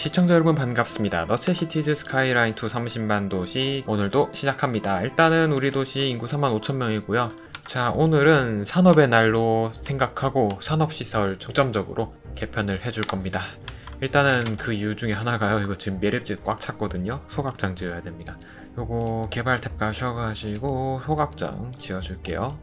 시청자 여러분 반갑습니다. 너체 시티즈 스카이라인 2 30만 도시 오늘도 시작합니다. 일단은 우리 도시 인구 3만 5천 명이고요. 자 오늘은 산업의 날로 생각하고 산업시설 중점적으로 개편을 해줄 겁니다. 일단은 그 이유 중에 하나가요. 이거 지금 매립지 꽉 찼거든요. 소각장 지어야 됩니다. 요거 개발 탭 가셔가지고 소각장 지어줄게요.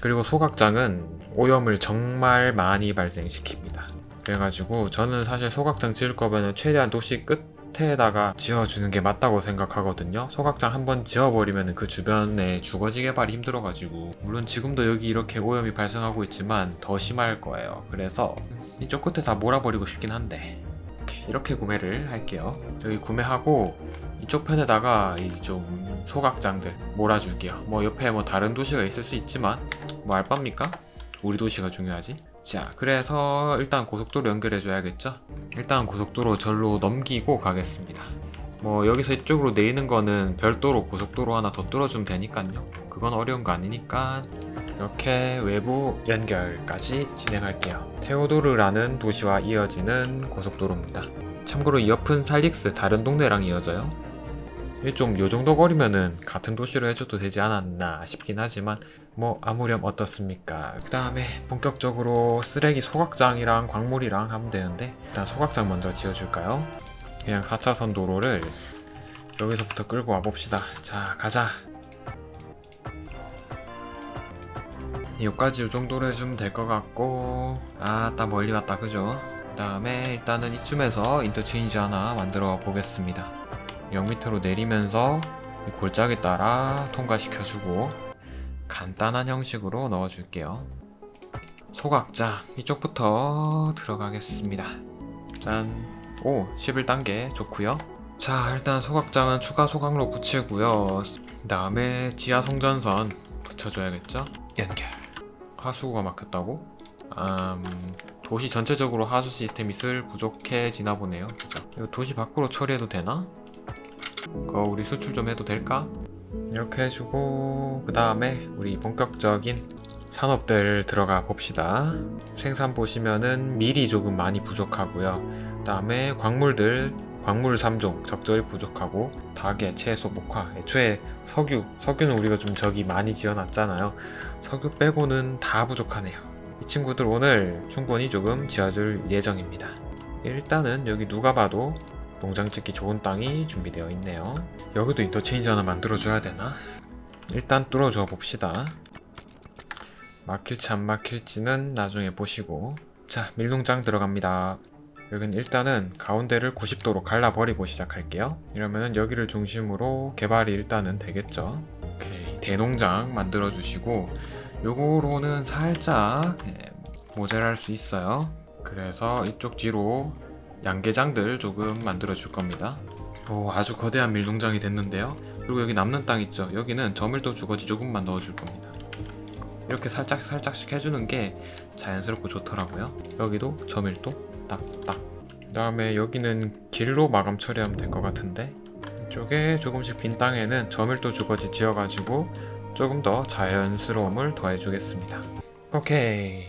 그리고 소각장은 오염을 정말 많이 발생시킵니다. 그래가지고 저는 사실 소각장 지을 거면은 최대한 도시 끝에다가 지어주는 게 맞다고 생각하거든요. 소각장 한번 지어버리면 그 주변에 주거지 개발이 힘들어가지고 물론 지금도 여기 이렇게 오염이 발생하고 있지만 더 심할 거예요. 그래서 이쪽 끝에 다 몰아버리고 싶긴 한데 이렇게, 이렇게 구매를 할게요. 여기 구매하고 이쪽 편에다가 이 좀 소각장들 몰아줄게요. 뭐 옆에 뭐 다른 도시가 있을 수 있지만 뭐 알바입니까? 우리 도시가 중요하지. 자, 그래서 일단 고속도로 연결해 줘야겠죠? 일단 고속도로 절로 넘기고 가겠습니다. 뭐 여기서 이쪽으로 내리는 거는 별도로 고속도로 하나 더 뚫어주면 되니까요. 그건 어려운 거 아니니까 이렇게 외부 연결까지 진행할게요. 테오도르라는 도시와 이어지는 고속도로입니다. 참고로 이 옆은 살릭스 다른 동네랑 이어져요. 좀 요 정도 거리면은 같은 도시로 해줘도 되지 않았나 싶긴 하지만 뭐 아무렴 어떻습니까? 그 다음에 본격적으로 쓰레기 소각장이랑 광물이랑 하면 되는데 일단 소각장 먼저 지어줄까요? 그냥 4차선 도로를 여기서부터 끌고 와봅시다. 자 가자. 여기까지 이 정도로 해주면 될 것 같고 아따 멀리 갔다 그죠? 그 다음에 일단은 이쯤에서 인터체인지 하나 만들어 보겠습니다. 역 밑으로 내리면서 이 골짜기 따라 통과시켜주고 간단한 형식으로 넣어줄게요. 소각장 이쪽부터 들어가겠습니다. 짠. 오, 11단계 좋고요. 자, 일단 소각장은 추가 소각로 붙이고요. 그 다음에 지하 송전선 붙여줘야겠죠? 연결. 하수구가 막혔다고? 음, 도시 전체적으로 하수 시스템이 슬 부족해지나 보네요. 그죠? 도시 밖으로 처리해도 되나? 그거 우리 수출 좀 해도 될까? 이렇게 해주고 그 다음에 우리 본격적인 산업들 들어가 봅시다. 생산 보시면은 밀이 조금 많이 부족하고요. 그 다음에 광물들 광물 3종 적절히 부족하고 닭의 채소 목화 애초에 석유 석유는 우리가 좀 저기 많이 지어놨잖아요. 석유 빼고는 다 부족하네요. 이 친구들 오늘 충분히 조금 지어줄 예정입니다. 일단은 여기 누가 봐도 농장 짓기 좋은 땅이 준비되어 있네요. 여기도 인터체인지 하나 만들어줘야 되나? 일단 뚫어줘 봅시다. 막힐지 안 막힐지는 나중에 보시고 자 밀농장 들어갑니다. 여기는 일단은 가운데를 90도로 갈라버리고 시작할게요. 이러면은 여기를 중심으로 개발이 일단은 되겠죠. 오케이 대농장 만들어 주시고 요거로는 살짝 예, 모자랄 수 있어요. 그래서 이쪽 뒤로 양계장들 조금 만들어 줄 겁니다. 오, 아주 거대한 밀농장이 됐는데요. 그리고 여기 남는 땅 있죠. 여기는 저밀도 주거지 조금만 넣어 줄 겁니다. 이렇게 살짝 살짝씩 해주는 게 자연스럽고 좋더라고요. 여기도 저밀도 딱딱. 그 다음에 여기는 길로 마감 처리하면 될 것 같은데 이쪽에 조금씩 빈 땅에는 저밀도 주거지 지어가지고 조금 더 자연스러움을 더해주겠습니다. 오케이.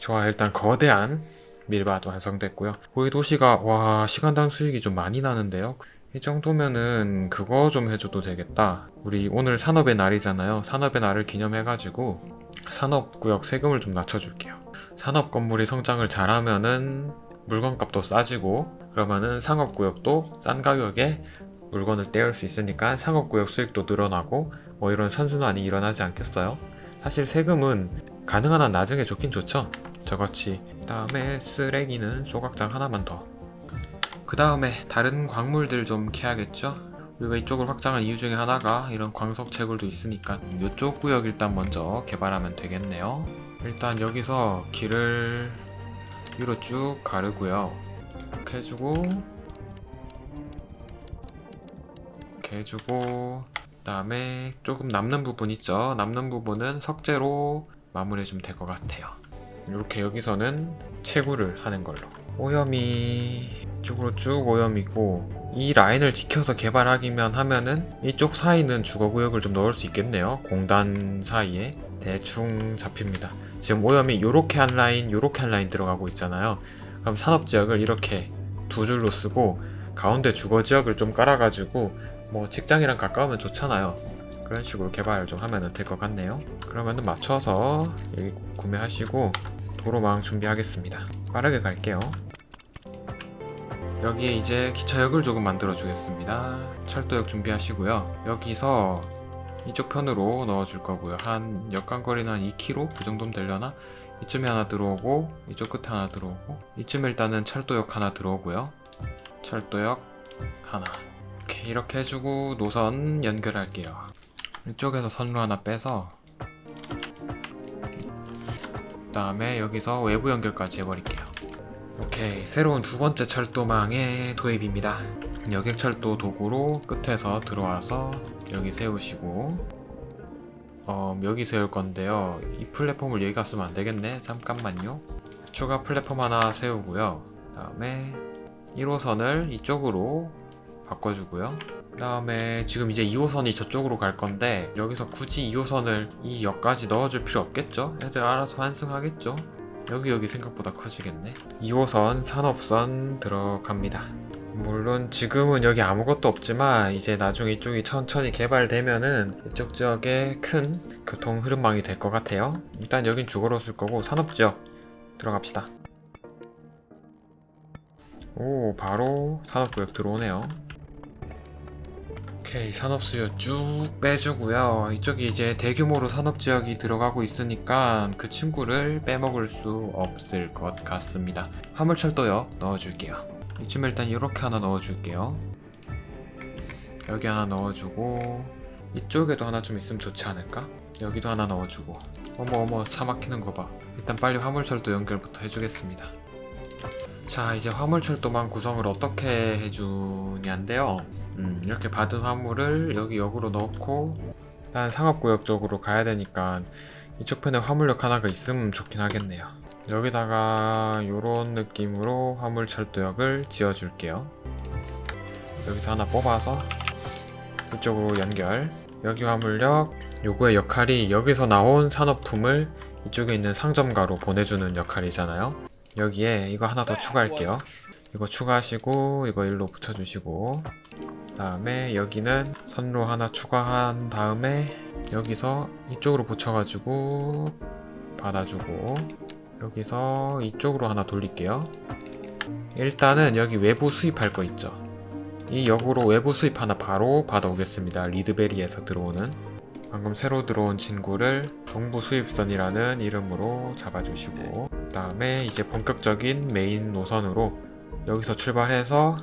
좋아 일단 거대한 밀밭 완성됐고요. 우리 도시가 와 시간당 수익이 좀 많이 나는데요. 이 정도면은 그거 좀 해줘도 되겠다. 우리 오늘 산업의 날이잖아요. 산업의 날을 기념해가지고 산업구역 세금을 좀 낮춰줄게요. 산업 건물이 성장을 잘하면은 물건값도 싸지고 그러면은 상업구역도 싼 가격에 물건을 떼올 수 있으니까 상업구역 수익도 늘어나고 뭐 이런 선순환이 일어나지 않겠어요? 사실 세금은 가능한 한 나중에 좋긴 좋죠. 저같이 다음에 쓰레기는 소각장 하나만 더. 그 다음에 다른 광물들 좀 캐야겠죠? 우리가 이쪽을 확장한 이유 중에 하나가 이런 광석 채굴도 있으니까 이쪽 구역 일단 먼저 개발하면 되겠네요. 일단 여기서 길을 위로 쭉 가르고요. 이렇게 해주고 이렇게 해주고 그 다음에 조금 남는 부분 있죠. 남는 부분은 석재로 마무리해주면 될 것 같아요. 이렇게 여기서는 채굴을 하는 걸로 오염이 이쪽으로 쭉 오염이고 이 라인을 지켜서 개발하기만 하면은 이쪽 사이는 주거구역을 좀 넣을 수 있겠네요 공단 사이에 대충 잡힙니다 지금 오염이 요렇게 한 라인 요렇게 한 라인 들어가고 있잖아요 그럼 산업지역을 이렇게 두 줄로 쓰고 가운데 주거 지역을 좀 깔아가지고 뭐 직장이랑 가까우면 좋잖아요. 그런 식으로 개발 좀 하면 될 것 같네요. 그러면은 맞춰서 여기 구매하시고 도로망 준비하겠습니다. 빠르게 갈게요. 여기에 이제 기차역을 조금 만들어 주겠습니다. 철도역 준비하시고요. 여기서 이쪽 편으로 넣어줄 거고요. 한 역간거리는 한 2km 그 정도면 되려나? 이쯤에 하나 들어오고 이쪽 끝에 하나 들어오고 이쯤에 일단은 철도역 하나 들어오고요. 철도역 하나 이렇게 이렇게 해주고 노선 연결할게요. 이쪽에서 선로 하나 빼서 다음에 여기서 외부 연결까지 해버릴게요. 오케이 새로운 두 번째 철도망의 도입입니다. 여객철도 도구로 끝에서 들어와서 여기 세우시고 어, 여기 세울 건데요. 이 플랫폼을 여기 갔으면 안 되겠네. 잠깐만요. 추가 플랫폼 하나 세우고요. 그 다음에 1호선을 이쪽으로 바꿔주고요. 그 다음에 지금 이제 2호선이 저쪽으로 갈 건데 여기서 굳이 2호선을 이 역까지 넣어줄 필요 없겠죠? 애들 알아서 환승하겠죠? 여기 여기 생각보다 커지겠네. 2호선 산업선 들어갑니다. 물론 지금은 여기 아무것도 없지만 이제 나중에 이쪽이 천천히 개발되면은 이쪽 지역에 큰 교통 흐름망이 될 것 같아요. 일단 여긴 주거로 쓸 거고 산업지역 들어갑시다. 오 바로 산업구역 들어오네요. 오케이 산업수요 쭉 빼주고요. 이쪽이 이제 대규모로 산업지역이 들어가고 있으니까 그 친구를 빼먹을 수 없을 것 같습니다. 화물철도역 넣어줄게요. 이쯤에 일단 이렇게 하나 넣어줄게요. 여기 하나 넣어주고 이쪽에도 하나 좀 있으면 좋지 않을까? 여기도 하나 넣어주고 어머 어머 차 막히는 거 봐. 일단 빨리 화물철도 연결부터 해주겠습니다. 자 이제 화물철도망 구성을 어떻게 해주냐인데요. 음, 이렇게 받은 화물을 여기 역으로 넣고 일단 상업구역 쪽으로 가야 되니까 이쪽 편에 화물역 하나가 있으면 좋긴 하겠네요. 여기다가 이런 느낌으로 화물 철도역을 지어줄게요. 여기서 하나 뽑아서 이쪽으로 연결. 여기 화물역 요거의 역할이 여기서 나온 산업품을 이쪽에 있는 상점가로 보내주는 역할이잖아요. 여기에 이거 하나 더 추가할게요. 이거 추가하시고 이거 일로 붙여주시고 다음에 여기는 선로 하나 추가한 다음에 여기서 이쪽으로 붙여가지고 받아주고 여기서 이쪽으로 하나 돌릴게요. 일단은 여기 외부 수입할 거 있죠. 이 역으로 외부 수입 하나 바로 받아오겠습니다. 리드베리에서 들어오는 방금 새로 들어온 친구를 동부 수입선이라는 이름으로 잡아주시고 그 다음에 이제 본격적인 메인 노선으로 여기서 출발해서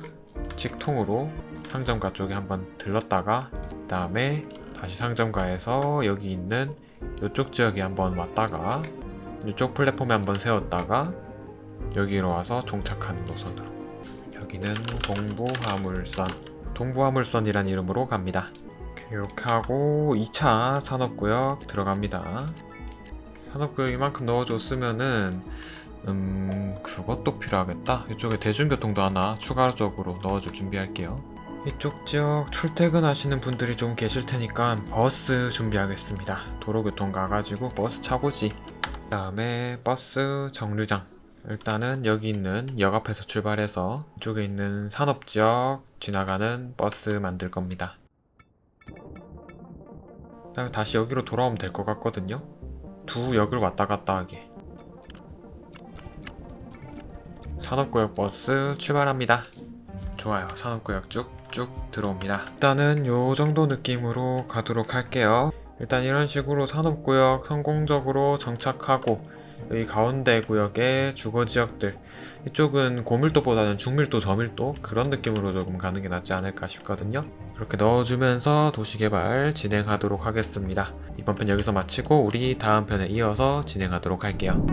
직통으로 상점가 쪽에 한번 들렀다가 그 다음에 다시 상점가에서 여기 있는 이쪽 지역에 한번 왔다가 이쪽 플랫폼에 한번 세웠다가 여기로 와서 종착하는 노선으로. 여기는 동부화물선 동부화물선이란 이름으로 갑니다. 이렇게 하고 2차 산업구역 들어갑니다. 산업구역 이만큼 넣어줬으면은 음 그것도 필요하겠다. 이쪽에 대중교통도 하나 추가적으로 넣어줄 준비할게요 이쪽 지역 출퇴근하시는 분들이 좀 계실 테니까 버스 준비하겠습니다. 도로교통 가가지고 버스 차고지. 그 다음에 버스 정류장. 일단은 여기 있는 역 앞에서 출발해서 이쪽에 있는 산업지역 지나가는 버스 만들 겁니다. 그 다음에 다시 여기로 돌아오면 될 것 같거든요. 두 역을 왔다 갔다 하게. 산업구역 버스 출발합니다. 좋아요. 산업구역 쭉 쭉 들어옵니다. 일단은 요 정도 느낌으로 가도록 할게요. 일단 이런 식으로 산업구역 성공적으로 정착하고 여기 가운데 구역의 주거 지역들 이쪽은 고밀도보다는 중밀도 저밀도 그런 느낌으로 조금 가는 게 낫지 않을까 싶거든요. 그렇게 넣어주면서 도시개발 진행하도록 하겠습니다. 이번 편 여기서 마치고 우리 다음 편에 이어서 진행하도록 할게요